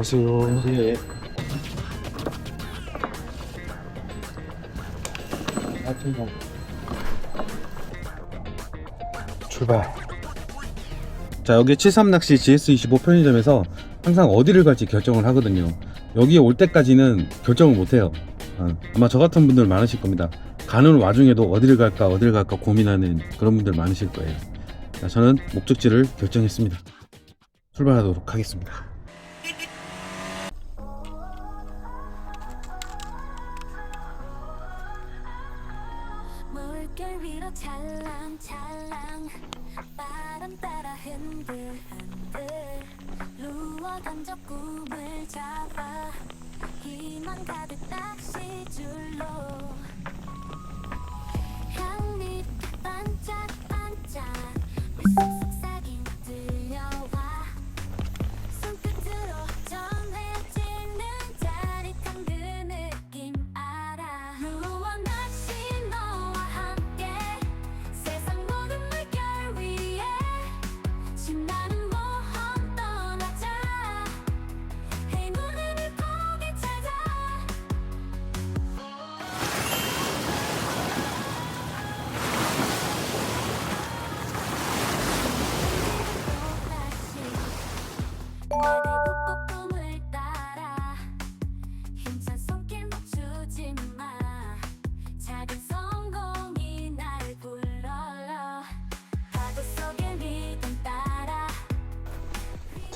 안녕하세요. 예. 출발. 자 여기 73낚시 GS25 편의점에서 항상 어디를 갈지 결정을 하거든요. 여기 올 때까지는 결정을 못해요. 어, 아마 저 같은 분들 많으실 겁니다. 가는 와중에도 어디를 갈까 어디를 갈까 고민하는 그런 분들 많으실 거예요. 자, 저는 목적지를 결정했습니다. 출발하도록 하겠습니다.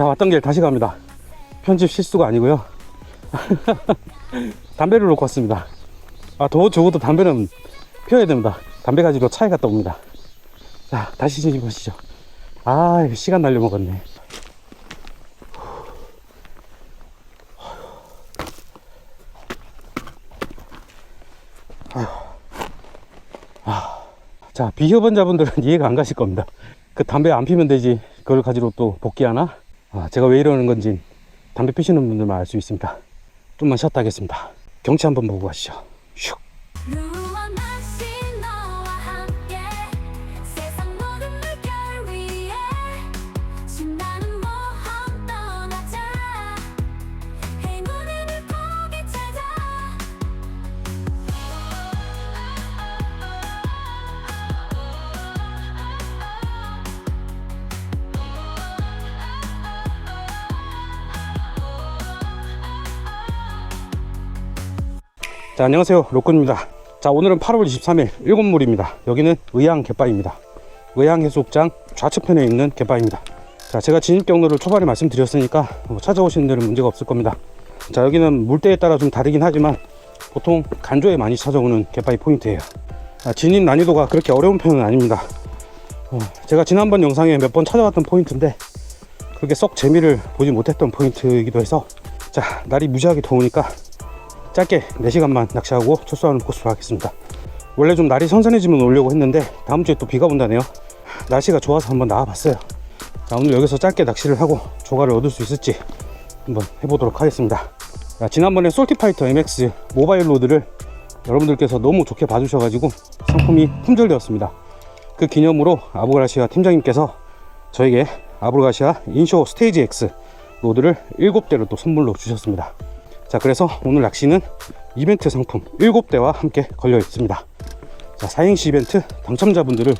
자 왔던 길 다시 갑니다. 편집 실수가 아니고요. 담배를 놓고 왔습니다. 아, 더 적어도 담배는 피워야 됩니다. 담배 가지고 차에 갔다 옵니다. 자, 다시 진입하시죠. 아, 이거 시간 날려먹었네. 아, 자, 비협원자분들은 이해가 안 가실 겁니다. 그 담배 안 피면 되지. 그걸 가지고 또 복귀하나? 아, 제가 왜 이러는 건지 담배 피시는 분들만 알 수 있습니다. 좀만 쉬었다 하겠습니다. 경치 한번 보고 가시죠. 슉. 자, 안녕하세요. 로건입니다. 자, 오늘은 8월 23일 일곱물입니다. 여기는 의양 갯바입니다. 의양 해수욕장 좌측편에 있는 갯바입니다. 자, 제가 진입 경로를 초반에 말씀드렸으니까 뭐 찾아오시는 데는 문제가 없을 겁니다. 자, 여기는 물때에 따라 좀 다르긴 하지만 보통 간조에 많이 찾아오는 갯바위 포인트예요. 아, 진입 난이도가 그렇게 어려운 편은 아닙니다. 어, 제가 지난번 영상에 몇 번 찾아왔던 포인트인데 그렇게 썩 재미를 보지 못했던 포인트이기도 해서 자, 날이 무지하게 더우니까 짧게 4시간만 낚시하고 출소하는 코스로 하겠습니다. 원래 좀 날이 선선해지면 오려고 했는데 다음 주에 또 비가 온다네요. 날씨가 좋아서 한번 나와봤어요. 자, 오늘 여기서 짧게 낚시를 하고 조과를 얻을 수 있을지 한번 해보도록 하겠습니다. 자, 지난번에 솔티파이터 MX 모바일 로드를 여러분들께서 너무 좋게 봐주셔가지고 상품이 품절되었습니다. 그 기념으로 아브라시아 팀장님께서 저에게 아브라시아 인쇼 스테이지 X 로드를 7대를 또 선물로 주셨습니다. 자 그래서 오늘 낚시는 이벤트 상품 7대와 함께 걸려 있습니다. 자 사행시 이벤트 당첨자분들을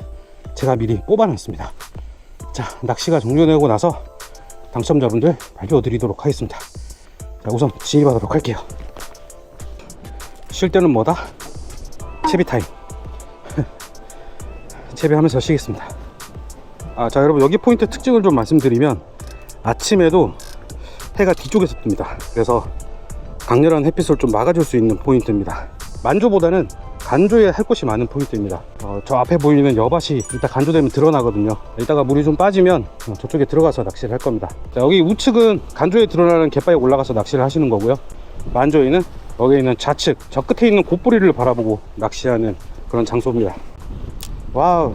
제가 미리 뽑아놨습니다. 자 낚시가 종료되고 나서 당첨자분들 발표 드리도록 하겠습니다. 자 우선 진입하도록 할게요. 쉴 때는 뭐다? 채비 타임. 채비하면서 쉬겠습니다. 아, 자 여러분 여기 포인트 특징을 좀 말씀드리면 아침에도 해가 뒤쪽에서 뜹니다. 그래서 강렬한 햇빛을 좀 막아줄 수 있는 포인트입니다. 만조보다는 간조에 할 곳이 많은 포인트입니다. 어, 저 앞에 보이는 여밭이 이따 간조되면 드러나거든요. 이따가 물이 좀 빠지면 어, 저쪽에 들어가서 낚시를 할 겁니다. 자, 여기 우측은 간조에 드러나는 갯바에 올라가서 낚시를 하시는 거고요. 만조에는 여기 있는 좌측, 저 끝에 있는 곱뿌리를 바라보고 낚시하는 그런 장소입니다. 와우.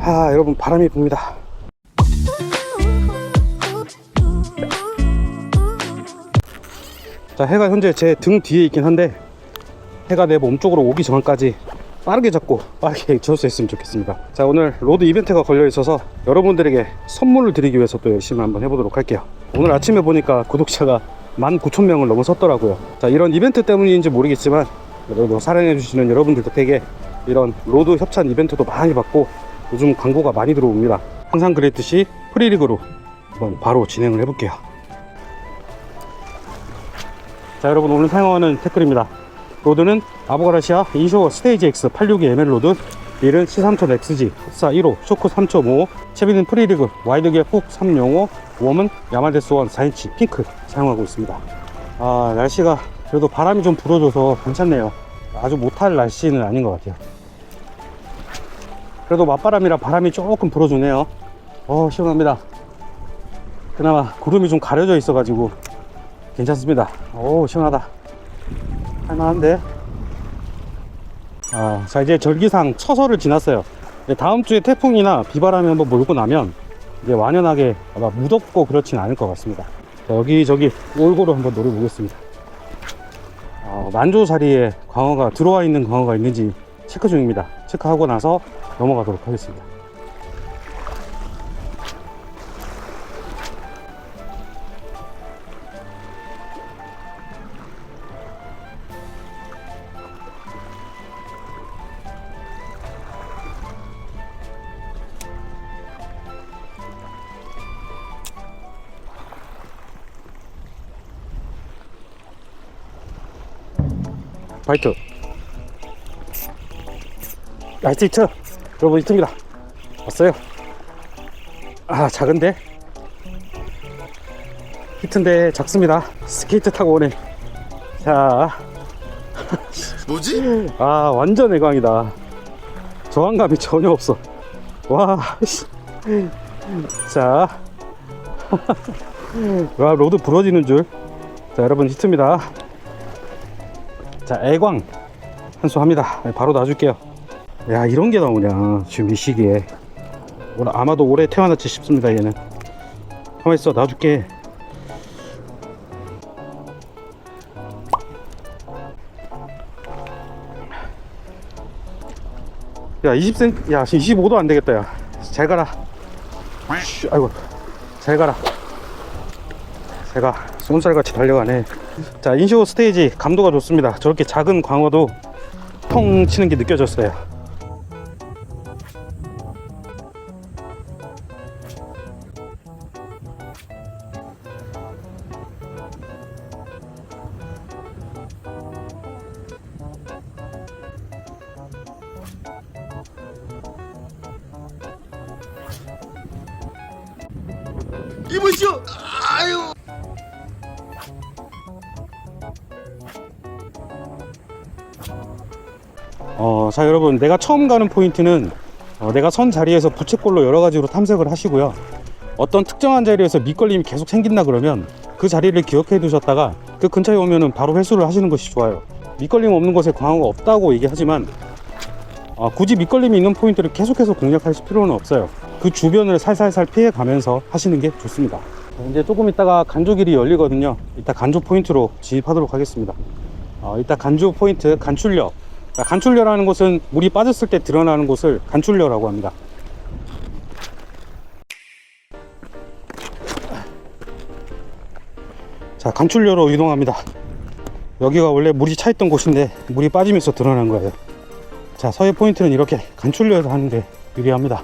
아, 여러분 바람이 붑니다. 자 해가 현재 제 등 뒤에 있긴 한데 해가 내 몸 쪽으로 오기 전까지 빠르게 잡고 빠르게 철수했으면 좋겠습니다 자 오늘 로드 이벤트가 걸려 있어서 여러분들에게 선물을 드리기 위해서 또 열심히 한번 해보도록 할게요 오늘 아침에 보니까 구독자가 19,000명을 넘어섰더라고요. 자, 이런 이벤트 때문인지 모르겠지만 그래도 사랑해주시는 여러분들 덕택에 이런 로드 협찬 이벤트도 많이 받고 요즘 광고가 많이 들어옵니다. 항상 그랬듯이 프리리그로 한번 바로 진행을 해볼게요. 자, 여러분 오늘 사용하는 태클입니다. 로드는 아보가라시아 인쇼 스테이지 X 862 ML 로드 릴은 C3000 XG 흡사 1호 쇼크 3.5 채비는 프리리그 와이드게 훅305 웜은 야마데스 원 4인치 핑크 사용하고 있습니다. 아 날씨가 그래도 바람이 좀 불어줘서 괜찮네요. 아주 못할 날씨는 아닌 것 같아요. 그래도 맞바람이라 바람이 조금 불어주네요. 어 시원합니다. 그나마 구름이 좀 가려져 있어 가지고 괜찮습니다 오 시원하다 할만한데 아, 자 이제 절기상 처서를 지났어요. 다음 주에 태풍이나 비바람이 한번 몰고 나면 이제 완연하게 아마 무덥고 그렇진 않을 것 같습니다. 자, 여기저기 올고루 한번 노려보겠습니다. 어, 만조 자리에 광어가 들어와 있는 광어가 있는지 체크 중입니다. 체크하고 나서 넘어가도록 하겠습니다. 바이트. 나이스 히트 여러분 히트입니다. 왔어요. 아 작은데? 히트인데 작습니다. 스케이트 타고 오네. 자. 뭐지? 아 완전 애광이다. 저항감이 전혀 없어. 와 씨. 자, 와 로드 부러지는 줄. 자 여러분 히트입니다. 자 애광 한수 합니다. 네, 바로 놔줄게요. 야 이런 게 나오냐 지금 이 시기에. 아마도 올해 태어났지 싶습니다 얘는. 가만 있어 놔줄게. 야 20cm 야 25도 안 되겠다 야잘 가라 슈, 아이고 잘 가라 제가 쏜살같이 달려가네 자 인쇼 스테이지 감도가 좋습니다. 저렇게 작은 광어도 펑 치는 게 느껴졌어요 어, 자 여러분 내가 처음 가는 포인트는 어, 내가 선 자리에서 부채꼴로 여러 가지로 탐색을 하시고요. 어떤 특정한 자리에서 밑걸림이 계속 생긴다 그러면 그 자리를 기억해 두셨다가 그 근처에 오면은 바로 회수를 하시는 것이 좋아요. 밑걸림 없는 곳에 광어가 없다고 얘기하지만 아, 굳이 밑걸림이 있는 포인트를 계속해서 공략할 필요는 없어요. 그 주변을 살살살 피해 가면서 하시는 게 좋습니다. 이제 조금 있다가 간조 길이 열리거든요. 이따 간조 포인트로 진입하도록 하겠습니다. 어, 이따 간조 포인트 간출력. 자, 간출려라는 곳은 물이 빠졌을 때 드러나는 곳을 간출려라고 합니다. 자, 간출려로 이동합니다. 여기가 원래 물이 차 있던 곳인데 물이 빠지면서 드러난 거예요. 자, 서해 포인트는 이렇게 간출려에서 하는 게 유리합니다.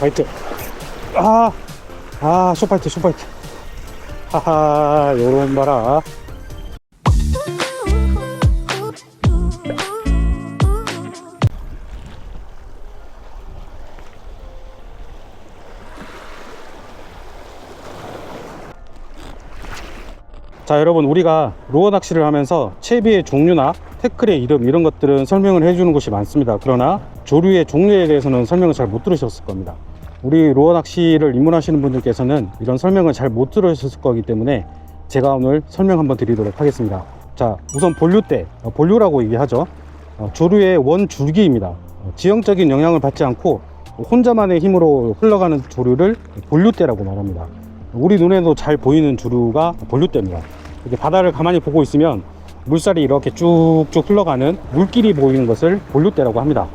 파이트 아, 아, 쇼파이트, 쇼파이트. 하하, 요런 봐라. 자 여러분 우리가 로어 낚시를 하면서 채비의 종류나 태클의 이름 이런 것들은 설명을 해주는 곳이 많습니다 그러나 조류의 종류에 대해서는 설명을 잘 못 들으셨을 겁니다 우리 로어 낚시를 입문하시는 분들께서는 이런 설명을 잘 못 들으셨을 거기 때문에 제가 오늘 설명 한번 드리도록 하겠습니다 자, 우선 본류대, 어, 본류라고 얘기하죠. 어, 조류의 원줄기입니다. 어, 지형적인 영향을 받지 않고 혼자만의 힘으로 흘러가는 조류를 본류대라고 말합니다. 우리 눈에도 잘 보이는 조류가 본류대입니다. 이렇게 바다를 가만히 보고 있으면 물살이 이렇게 쭉쭉 흘러가는 물길이 보이는 것을 본류대라고 합니다.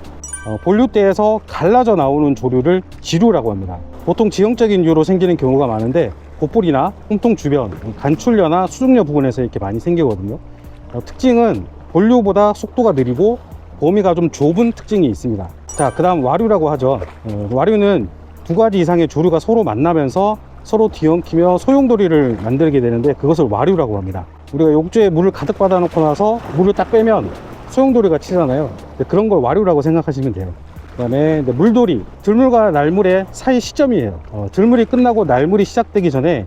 어, 본류대에서 갈라져 나오는 조류를 지류라고 합니다. 보통 지형적인 이유로 생기는 경우가 많은데 곧불이나 홈통 주변, 간출려나 수중려 부근에서 이렇게 많이 생기거든요. 어, 특징은 본류보다 속도가 느리고 범위가 좀 좁은 특징이 있습니다. 자, 그 다음 와류라고 하죠. 어, 와류는 두 가지 이상의 조류가 서로 만나면서 서로 뒤엉키며 소용돌이를 만들게 되는데 그것을 와류라고 합니다. 우리가 욕조에 물을 가득 받아 놓고 나서 물을 딱 빼면 소용돌이가 치잖아요. 그런 걸 와류라고 생각하시면 돼요. 그 다음에 물돌이, 들물과 날물의 사이 시점이에요. 어, 들물이 끝나고 날물이 시작되기 전에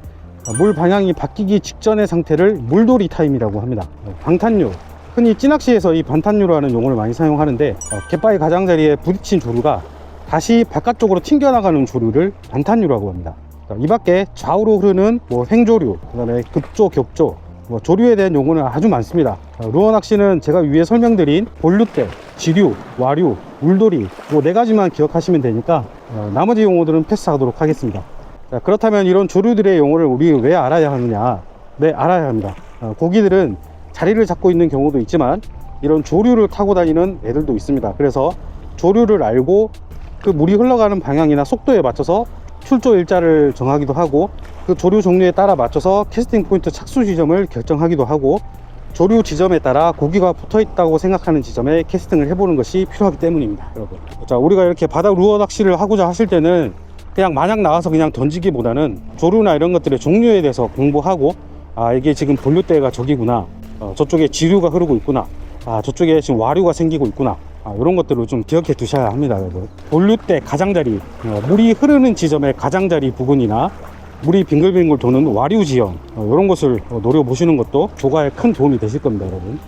어, 물 방향이 바뀌기 직전의 상태를 물돌이 타임이라고 합니다. 어, 방탄류, 흔히 찌낚시에서 이 방탄류라는 용어를 많이 사용하는데 어, 갯바위 가장자리에 부딪힌 조류가 다시 바깥쪽으로 튕겨나가는 조류를 방탄류라고 합니다. 자, 이 밖에 좌우로 흐르는 뭐 횡조류, 그 다음에 급조, 격조, 뭐 조류에 대한 용어는 아주 많습니다. 자, 루어 낚시는 제가 위에 설명드린 본류대, 지류, 와류, 물돌이 뭐 네 가지만 기억하시면 되니까 어, 나머지 용어들은 패스하도록 하겠습니다. 자, 그렇다면 이런 조류들의 용어를 우리 왜 알아야 하느냐? 네, 알아야 합니다. 어, 고기들은 자리를 잡고 있는 경우도 있지만 이런 조류를 타고 다니는 애들도 있습니다. 그래서 조류를 알고 그 물이 흘러가는 방향이나 속도에 맞춰서 출조 일자를 정하기도 하고 그 조류 종류에 따라 맞춰서 캐스팅 포인트 착수 지점을 결정하기도 하고 조류 지점에 따라 고기가 붙어 있다고 생각하는 지점에 캐스팅을 해보는 것이 필요하기 때문입니다. 여러분 자 우리가 이렇게 바다 루어 낚시를 하고자 하실 때는 그냥 마냥 나가서 그냥 던지기보다는 조류나 이런 것들의 종류에 대해서 공부하고 아 이게 지금 본류대가 저기구나. 어, 저쪽에 지류가 흐르고 있구나. 아 저쪽에 지금 와류가 생기고 있구나 아, 이런 것들을 좀 기억해 두셔야 합니다. 여러분 본류대 가장자리 어, 물이 흐르는 지점의 가장자리 부근이나 물이 빙글빙글 도는 와류 지형 어, 이런 것을 어, 노려보시는 것도 조과에 큰 도움이 되실 겁니다 여러분.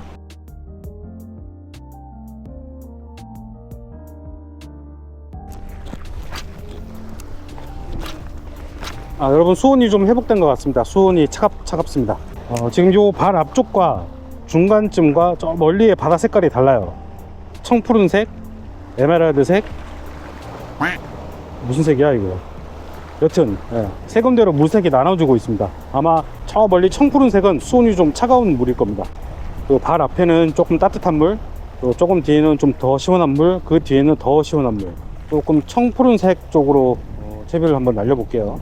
아 여러분 수온이 좀 회복된 것 같습니다. 수온이 차갑, 차갑습니다. 어, 지금 요 발 앞쪽과 중간쯤과 저 멀리의 바다 색깔이 달라요 청푸른색 에메랄드색? 무슨 색이야 이거? 여튼 예, 세금대로 물색이 나눠지고 있습니다. 아마 저 멀리 청푸른색은 수온이 좀 차가운 물일 겁니다. 그발 앞에는 조금 따뜻한 물 또 조금 뒤에는 좀 더 시원한 물 그 뒤에는 더 시원한 물. 조금 청푸른색 쪽으로 어, 채비를 한번 날려볼게요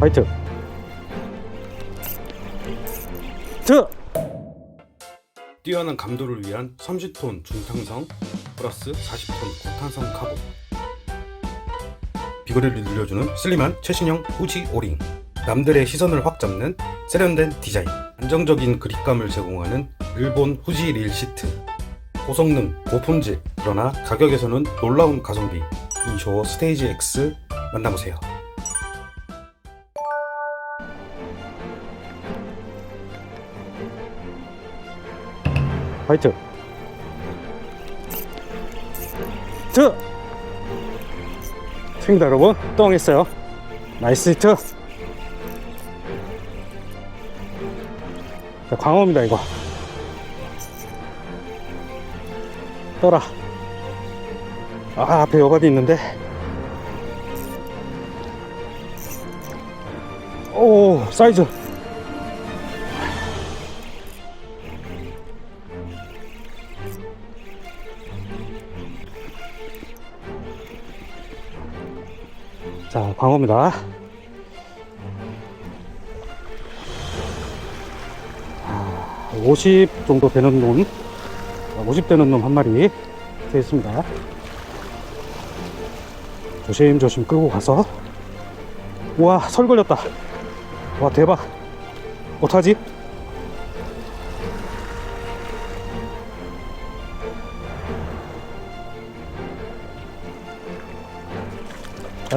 화이트. 트! 뛰어난 감도를 위한 30톤 중탕성 플러스 40톤 고탄성 카고 비거리를 늘려주는 슬림한 최신형 후지 오링. 남들의 시선을 확 잡는 세련된 디자인. 안정적인 그립감을 제공하는 일본 후지 릴 시트. 고성능 고품질. 그러나 가격에서는 놀라운 가성비. 인쇼 스테이지 X 만나보세요 화이트. 트! 생다 여러분. 똥 했어요. 나이스 히트. 자, 광어입니다 이거. 떠라. 아 앞에 여과도 있는데. 오 사이즈 광어입니다. 아, 50 정도 되는 놈, 50 되는 놈 한 마리 되겠습니다. 조심조심 끌고 가서. 우와, 설 걸렸다. 와, 대박. 어떡하지?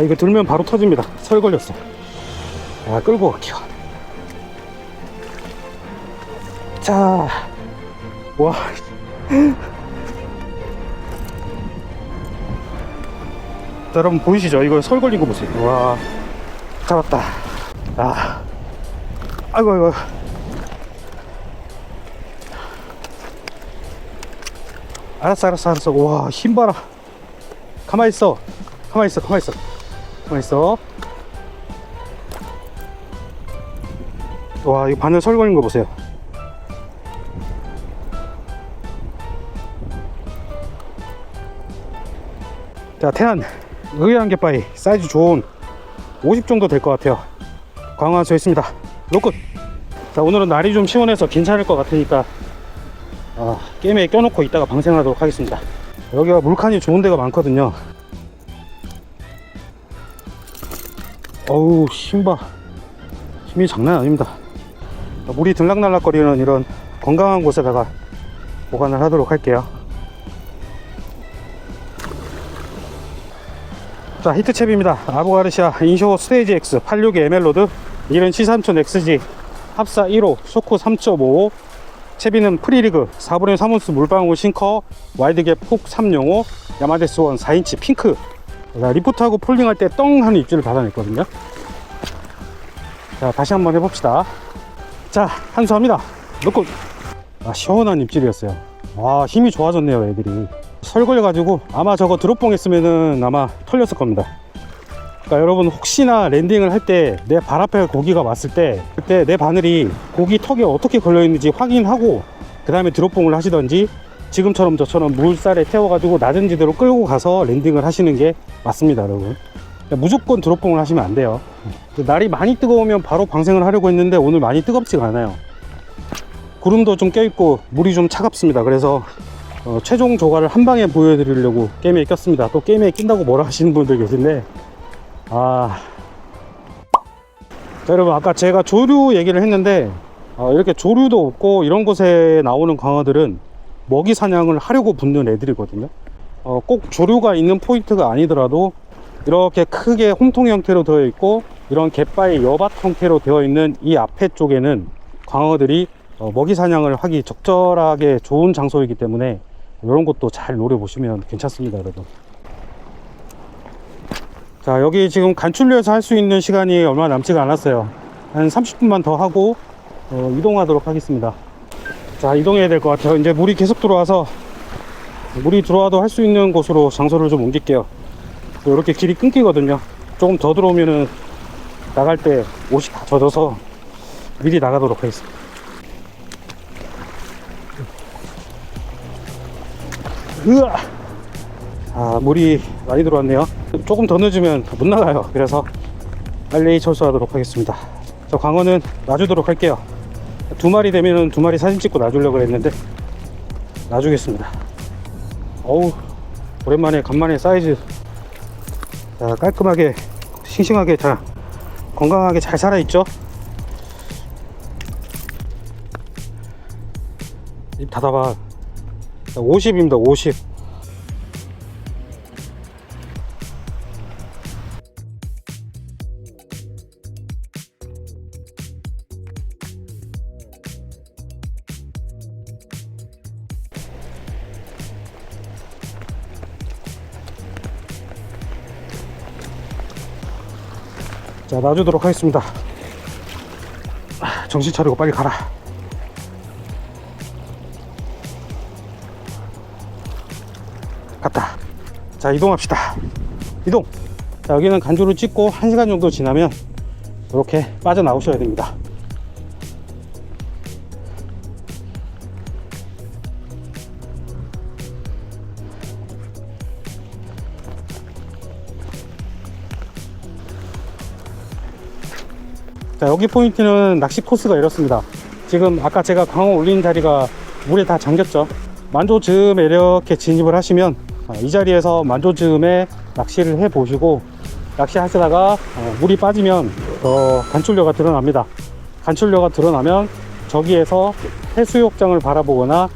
아 이거 들면 바로 터집니다 설 걸렸어 아 끌고 갈게요 자 와. 자, 여러분 보이시죠? 이거 설 걸린 거 보세요. 와, 잡았다. 아, 아이고, 아이고. 알았어, 알았어, 알았어. 와, 힘 봐라. 가만히 있어. 가만히 있어, 가만히 있어. 가만히 있어. 와, 이 바늘 설 걸린 거 보세요. 자, 태안 의외한 갯바위 사이즈 좋은 50 정도 될 것 같아요. 광화서 있습니다. 로끝. 자, 오늘은 날이 좀 시원해서 괜찮을 것 같으니까 아, 게임에 껴놓고 이따가 방생하도록 하겠습니다. 여기가 물칸이 좋은 데가 많거든요. 어우, 힘봐. 힘이 장난 아닙니다. 자, 물이 들락날락거리는 이런 건강한 곳에다가 보관을 하도록 할게요. 자 히트챕입니다 아보가르시아 인쇼 스테이지 X 86의 에멜로드 이른 C3000 XG 합사 1호 쇼크 3.5 채비는 프리리그 4분의 3온스 물방울 싱커 와이드갭 훅305 야마데스 원 4인치 핑크 자, 리프트하고 폴링할 때 떵 하는 입질을 받아냈거든요. 자 다시 한번 해봅시다. 자 한수합니다. 넣고. 아, 시원한 입질이었어요. 와 힘이 좋아졌네요 애들이. 설 걸려가지고 아마 저거 드롭봉 했으면은 아마 털렸을 겁니다. 그러니까 여러분 혹시나 랜딩을 할 때 내 발 앞에 고기가 왔을 때 그때 내 바늘이 고기 턱에 어떻게 걸려 있는지 확인하고 그 다음에 드롭봉을 하시던지 지금처럼 저처럼 물살에 태워가지고 낮은 지대로 끌고 가서 랜딩을 하시는 게 맞습니다 여러분. 그러니까 무조건 드롭봉을 하시면 안 돼요. 날이 많이 뜨거우면 바로 방생을 하려고 했는데 오늘 많이 뜨겁지가 않아요. 구름도 좀 껴있고 물이 좀 차갑습니다. 그래서 어, 최종 조과를 한 방에 보여드리려고 게임에 꼈습니다. 또 게임에 낀다고 뭐라 하시는 분들 계신데, 아. 자, 여러분, 아까 제가 조류 얘기를 했는데, 어, 이렇게 조류도 없고 이런 곳에 나오는 광어들은 먹이 사냥을 하려고 붙는 애들이거든요. 어, 꼭 조류가 있는 포인트가 아니더라도 이렇게 크게 홍통 형태로 되어 있고 이런 갯바위 여밭 형태로 되어 있는 이 앞에 쪽에는 광어들이 어, 먹이 사냥을 하기 적절하게 좋은 장소이기 때문에 이런 것도 잘 노려보시면 괜찮습니다 여러분. 자 여기 지금 간출료에서 할 수 있는 시간이 얼마 남지가 않았어요. 한 30분만 더 하고 어, 이동하도록 하겠습니다 자 이동해야 될 것 같아요 이제 물이 계속 들어와서 물이 들어와도 할 수 있는 곳으로 장소를 좀 옮길게요 이렇게 길이 끊기거든요 조금 더 들어오면은 나갈 때 옷이 다 젖어서 미리 나가도록 하겠습니다 으아! 아, 물이 많이 들어왔네요. 조금 더 늦으면 못 나가요. 그래서 빨리 철수하도록 하겠습니다. 저 광어는 놔주도록 할게요. 두 마리 되면은 두 마리 사진 찍고 놔주려고 했는데 놔주겠습니다. 어우, 오랜만에 간만에 사이즈 자, 깔끔하게 싱싱하게 잘 건강하게 잘 살아있죠? 입 닫아봐. 50입니다 50 놔주도록 하겠습니다. 아, 정신 차리고 빨리 가라. 갔다. 자, 이동합시다. 이동. 자, 여기는 간주를 찍고 1시간 정도 지나면 이렇게 빠져나오셔야 됩니다. 자, 여기 포인트는 낚시 코스가 이렇습니다. 지금 아까 제가 광어 올린 자리가 물에 다 잠겼죠. 만조 즈음에 이렇게 진입을 하시면 어, 이 자리에서 만조 즈음에 낚시를 해 보시고 낚시 하시다가 어, 물이 빠지면 어, 간출료가 드러납니다. 간출료가 드러나면 저기에서 해수욕장을 바라보거나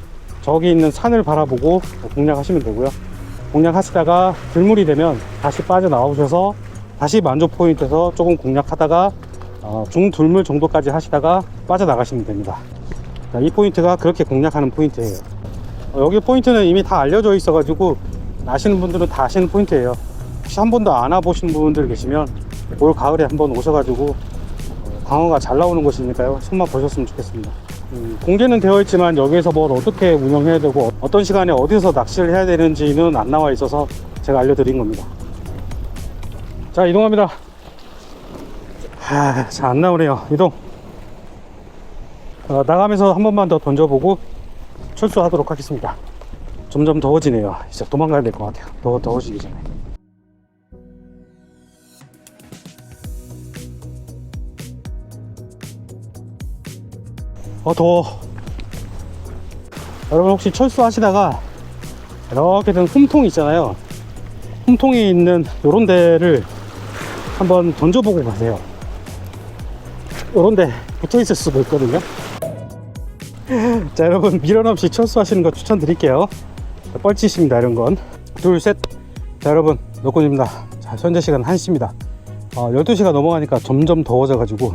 저기 있는 산을 바라보고 공략하시면 되고요. 공략하시다가 들물이 되면 다시 빠져나오셔서 다시 만족 포인트에서 조금 공략하다가 어, 중둘물 정도까지 하시다가 빠져나가시면 됩니다. 자, 이 포인트가 그렇게 공략하는 포인트예요. 어, 여기 포인트는 이미 다 알려져 있어 가지고 아시는 분들은 다 아시는 포인트예요. 혹시 한 번도 안 와보신 분들 계시면 올 가을에 한번 오셔가지고 어, 광어가 잘 나오는 곳이니까요. 손만 보셨으면 좋겠습니다. 음, 공개는 되어 있지만 여기에서 뭘 어떻게 운영해야 되고 어떤 시간에 어디서 낚시를 해야 되는지는 안 나와 있어서 제가 알려드린 겁니다. 자 이동합니다. 아, 잘 안 나오네요. 이동. 어, 나가면서 한 번만 더 던져보고 철수하도록 하겠습니다. 점점 더워지네요. 이제 도망가야 될 것 같아요. 더 더워지기 전에. 어 더워. 여러분 혹시 철수하시다가 이렇게 된 홈통 있잖아요. 홈통이 있는 요런 데를 한번 던져보고 가세요. 요런 데 붙어 있을 수도 있거든요. 자, 여러분, 미련 없이 철수하시는 거 추천드릴게요. 자, 뻘짓입니다, 이런 건. 둘, 셋. 자, 여러분, 노건입니다. 자, 현재 시간 1시입니다. 어, 12시가 넘어가니까 점점 더워져 가지고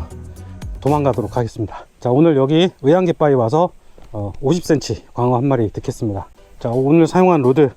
도망가도록 하겠습니다. 자, 오늘 여기 의향갯바위 와서 어, 50cm 광어 한 마리 득했습니다. 자, 오늘 사용한 로드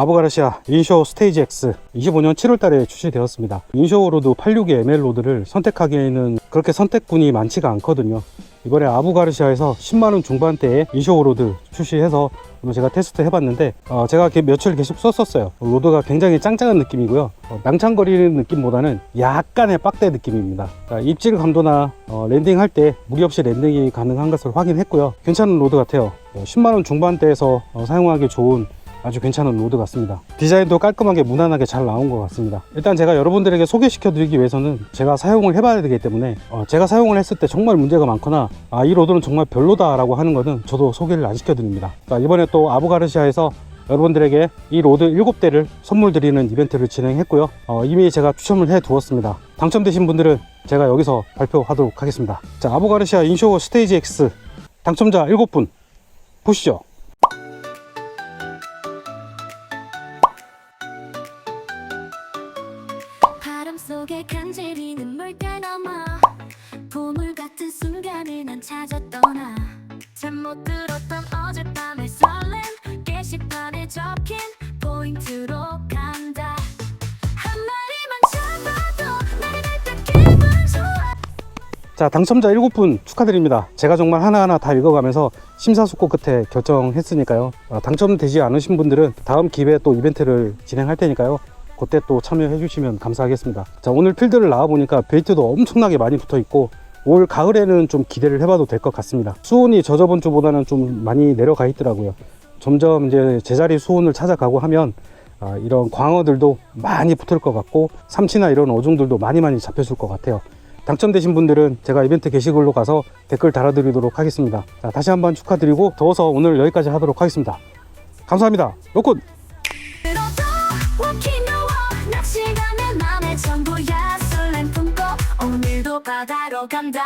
아부가르시아 인쇼 스테이지 X 25년 7월 달에 출시되었습니다. 인쇼 로드 86의 ML 로드를 선택하기에는 그렇게 선택군이 많지가 않거든요. 이번에 아부가르시아에서 10만원 중반대에 인쇼 로드 출시해서 제가 테스트 해봤는데 어, 제가 게- 며칠 계속 썼었어요. 로드가 굉장히 짱짱한 느낌이고요. 어, 낭창거리는 느낌보다는 약간의 빡대 느낌입니다. 자, 입질 감도나 어, 랜딩할 때 무리 없이 랜딩이 가능한 것을 확인했고요. 괜찮은 로드 같아요. 어, 10만원 중반대에서 어, 사용하기 좋은 아주 괜찮은 로드 같습니다. 디자인도 깔끔하게 무난하게 잘 나온 것 같습니다. 일단 제가 여러분들에게 소개시켜 드리기 위해서는 제가 사용을 해봐야 되기 때문에 어, 제가 사용을 했을 때 정말 문제가 많거나 아, 이 로드는 정말 별로다 라고 하는 거는 저도 소개를 안 시켜 드립니다. 자, 이번에 또 아부가르시아에서 여러분들에게 이 로드 7대를 선물 드리는 이벤트를 진행했고요. 어, 이미 제가 추첨을 해 두었습니다. 당첨되신 분들은 제가 여기서 발표하도록 하겠습니다. 자, 아부가르시아 인쇼 스테이지 X 당첨자 7분 보시죠. 자 당첨자 7분 축하드립니다. 제가 정말 하나하나 다 읽어가면서 심사숙고 끝에 결정했으니까요. 어, 당첨되지 않으신 분들은 다음 기회에 또 이벤트를 진행할 테니까요. 그때 또 참여해 주시면 감사하겠습니다. 자 오늘 필드를 나와보니까 베이트도 엄청나게 많이 붙어 있고 올 가을에는 좀 기대를 해봐도 될 것 같습니다. 수온이 저저번 주보다는 좀 많이 내려가 있더라고요. 점점 이제 제자리 수온을 찾아가고 하면 아, 이런 광어들도 많이 붙을 것 같고 삼치나 이런 어종들도 많이 많이 잡혀줄 것 같아요 당첨되신 분들은 제가 이벤트 게시글로 가서 댓글 달아드리도록 하겠습니다. 자, 다시 한번 축하드리고 더워서 오늘 여기까지 하도록 하겠습니다. 감사합니다. 로콘! 바다로 간다